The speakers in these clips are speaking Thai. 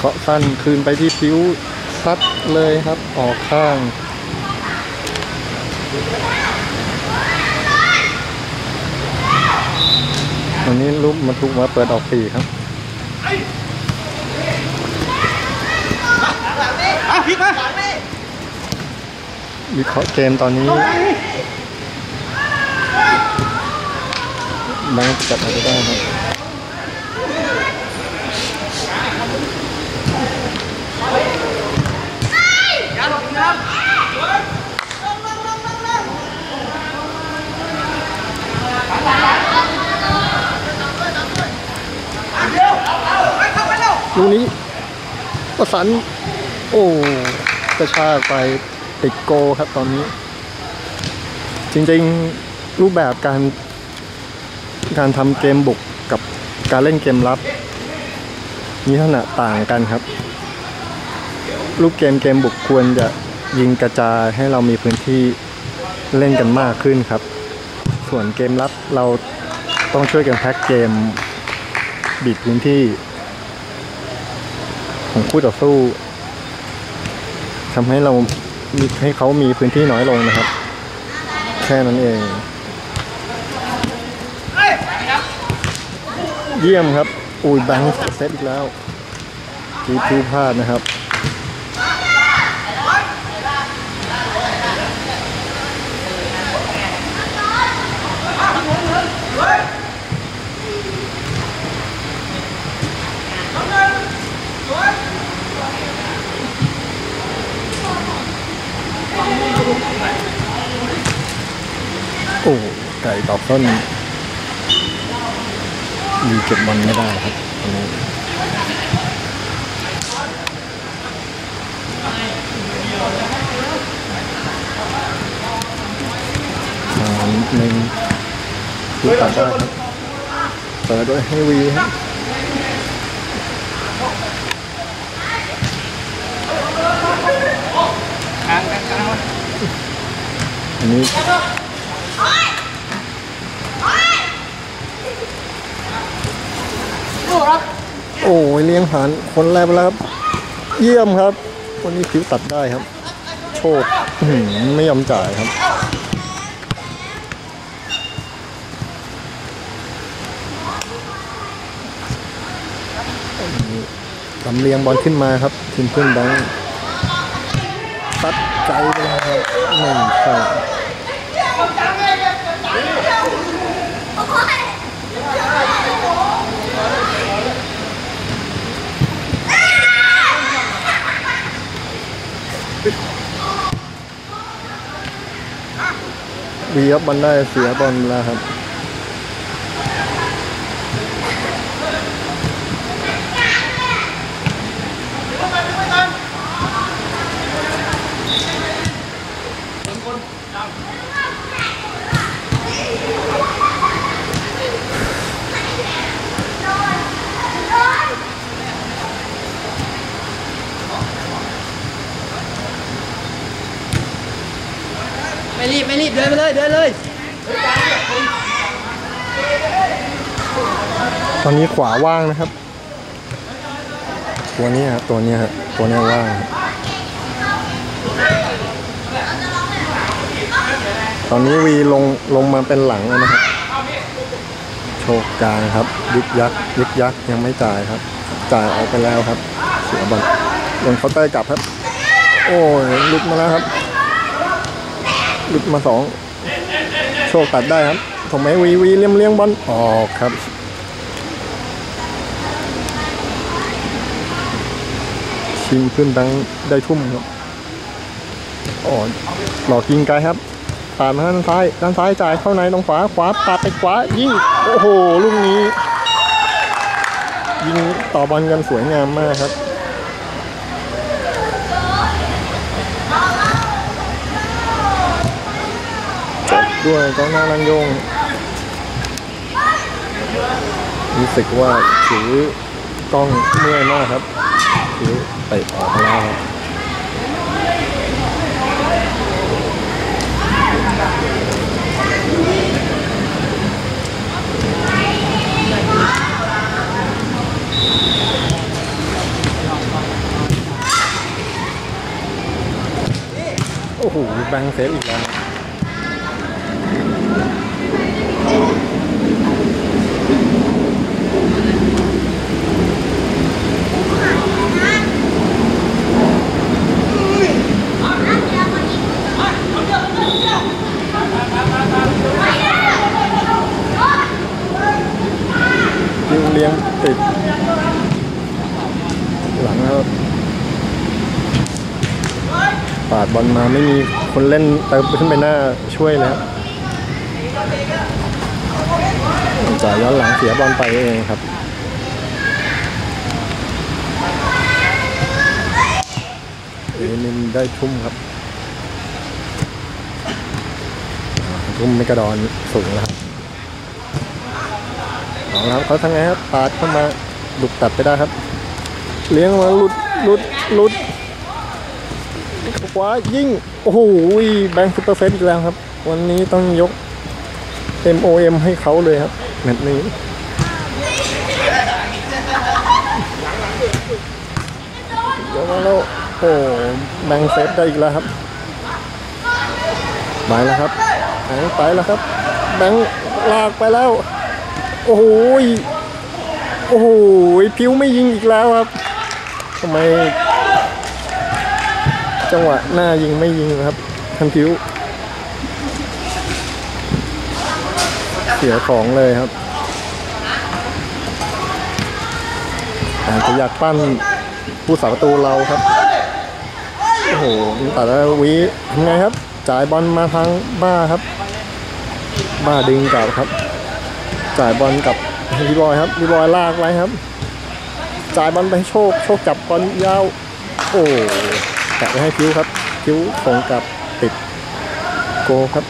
เคาะสั้นคืนไปที่ผิวซัดเลยครับ ออกข้าง วันนี้ลุกมาทุกมาเปิดออกปีครับอะพลิกมาวิเคราะห์เกมตอนนี้แบงค์จับอะไรได้ครับ ลูกนี้ประสันโอ้กระชากไปติดโกครับตอนนี้ จริงๆรูปแบบการ การทำเกมบุกกับการเล่นเกมรับมีลักษณะต่างกันครับ รูปเกมเกมบุกควรจะยิงกระจายให้เรามีพื้นที่เล่นกันมากขึ้นครับ ส่วนเกมรับเราต้องช่วยกันแพ็กเกมบีบพื้นที่ ของคู่ต่อสู้ทำให้เราให้เขามีพื้นที่น้อยลงนะครับ แค่นั้นเองเฮ้ยไปครับเยี่ยมครับ อุ้ยแบงค์เซตอีกแล้วทีทูพลาดนะครับ โอ้ไก่ ตอบต้นมีเก็บบอลไม่ได้ครับตรงนี้สามหนึ่งลูตัดได้ครับเปิดด้วยให้วีครับอันนี้ ครับโอ้ยเลี้ยงผ่านคนแรกไปแล้วครับ เยี่ยมครับ วันนี้ผิวตัดได้ครับ โชคไม่ยอมจ่ายครับลำเลียงบอลขึ้นมาครับทีมเพื่อนแบงค์ตัดใจไปเลยครับหนึ่งสอง ดีครับมันได้เสียบอลแล้วครับ บไม่รีบเดินไปเลยเดินเลย ตอนนี้ขวาว่างนะครับ ตัวนี้ครับตัวนี้ครับตัวนี้ว่างตอนนี้วีลงลงมาเป็นหลังแล้วนะครับ โชคกลางครับ ยึกยักยึกยักยังไม่จ่ายครับ จ่ายออกไปแล้วครับ เสียบอลลงเคาน์เตอร์กลับครับ โอ้ยลุดมาแล้วครับ หลุดมาสองโชคตัดได้ครับถูกไหมวีวีเลี้ยงเลี้ยงบอลออกครับชิงขึ้นดังได้ทุ่มครับอ๋อหลอกยิงไกลครับผ่านมาด้านซ้ายด้านซ้ายจ่ายเข้าในตรงขวาขวาปาดไปขวายิงโอ้โหลูกนี้ ยิงต่อบอลกันสวยงามมากครับ้วยก็หน้าลังยง รู้สึกว่าถือกล้องเมื่อยมากครับถือไปะออกแล้วโอ้โหแบงเซฟอีกแล้ว ยิงเลี้ยงติด หลังแล้วปาดบอลมาไม่มีคนเล่นเติมขึ้นไปหน้าช่วยแล้วจ่ายย้อนหลังเสียบอลไปเองครับเอนินได้ทุ่มครับ ทุ่มไม่กระดอนสูงแล้วครับ เอาละครับเขาทำไงครับปาดเข้ามาหลุดตัดไปได้ครับ เลี้ยงมาหลุดหลุดหลุดขวายิ่ง โอ้โหแบงค์ซุปเปอร์เซตอีกแล้วครับ วันนี้ต้องยก MOM ให้เขาเลยครับแมตช์นี้เดี๋ยวมาแล้ว โอ้แบงค์เซฟได้อีกแล้วครับไปแล้วครับไปแล้วครับ แบงค์ลากไปแล้ว โอ้โหยโอ้โหยพิวไม่ยิงอีกแล้วครับทำไม จังหวะหน้ายิงไม่ยิงครับทันพิวเสียของเลยครับอาจจะอยากปั้นผู้สาประตูเราครับ โอ้โหแต่ละวิทำไงครับ จ่ายบอลมาทางบ้าครับ บ้าดึงกลับครับ จ่ายบอลกับรีบอยครับรีบอยลากไว้ครับ จ่ายบอลไปให้โชค โชคจับบอลยาว โอ้แตะไปให้คิ้วครับ คิ้วส่งกลับติดโกครับ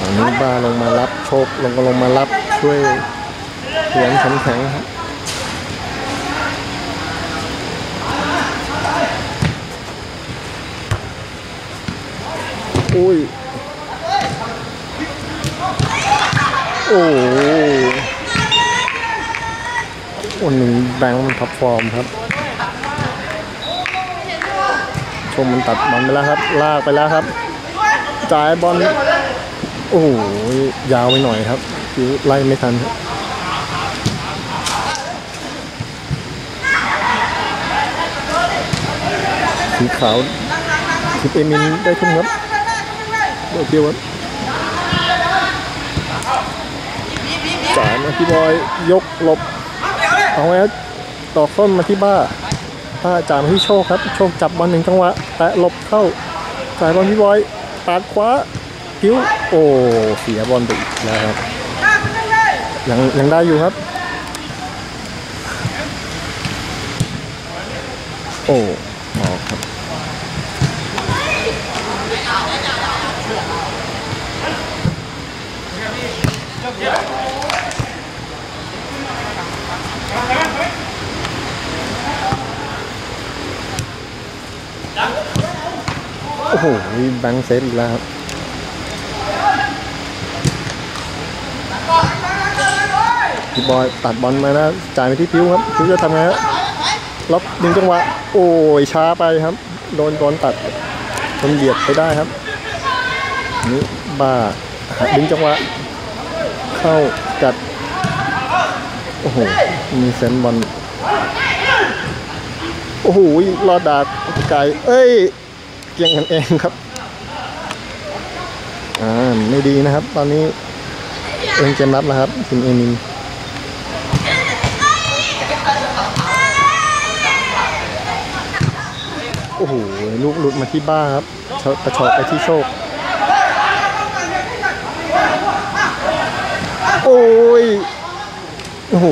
ตอนนี้บ้าลงมารับโชคลงก็ลงมารับช่วยเสียงแข็งแข็งครับ อุ้ย โอ้วันหนี้แบงค์มันท็อปฟอร์มครับ ชมมันตัดบอลไปแล้วครับ ลากไปแล้วครับ จ่ายบอล โอ้โห ยาวไปหน่อยครับคือไล่ไม่ทันครับสีขาวทิปเอมินได้ทุ่มครับ โดดเดียวครับจ่ายมาที่บอยยกหลบเอาไว้ครับตอกส้นมาที่บ้าบ้าจ่ายมาที่โชคครับ โชคจับบอลหนึ่งจังหวะแตะหลบเข้าจ่ายบอลที่บอยปาดขวาคิ้วโอ้เสียบอลไปอีกแล้วครับยังยังได้อยู่ครับ โอ้ออกครับ โอ้โหแบงค์เซฟอีกแล้วครับพี่บอยตัดบอลมานะจ่ายไปที่พิวครับพิวจะทำไงฮะล็อกดึงจังหวะโอ้ยช้าไปครับ โดนบอลตัดโดนเบียดไปได้ครับนี่บ้าดึงจังหวะเข้าจัดโอ้โหมีเซนบอลโอ้โหรอดดากไก่เอ้ย เกี่ยงกันเองครับ อ่า ไม่ดีนะครับ ตอนนี้เองเกมรับแล้วครับทีมเอมินโอ้โห ลูกหลุดมาที่บ้าครับชกระชอกไปที่โชค โอ้ย โอ้โห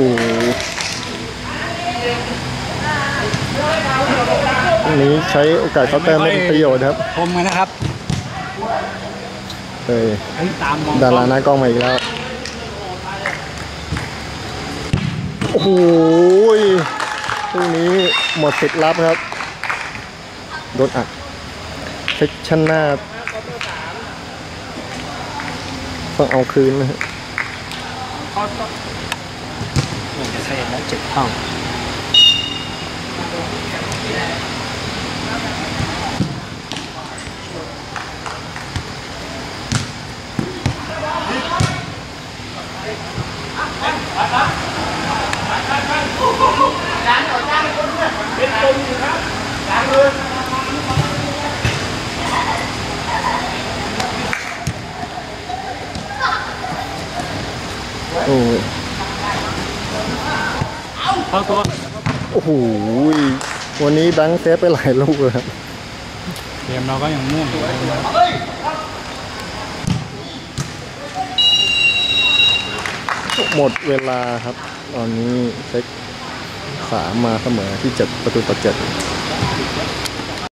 นนี้ใช้โอกาสเขาน์เติมไม่เป็นประโยชน์ครับชมกันนะครับเอ้ยเฮ้ยตามมองดาราหน้ากล้องมาอีกแล้ว โอ้โหพรุ่งนี้หมดสิทธิ์รับครับ โดนอัดเซกชันหน้าต้องเอาคืนนะฮะหนึ่งเศษแล้วเจ็ดเท่า ร้านต่อจ้างเป็นตุ่มครับร้านเลยโอ้เข้าตัว โอ้โห วันนี้แบงค์เซฟไปหลายลูกเลยครับเกมเราก็ยังม่วงอยู่หมดเวลาครับ ตอนนี้เซ็ค สามาเสมอที่จุดประตูต่อจุด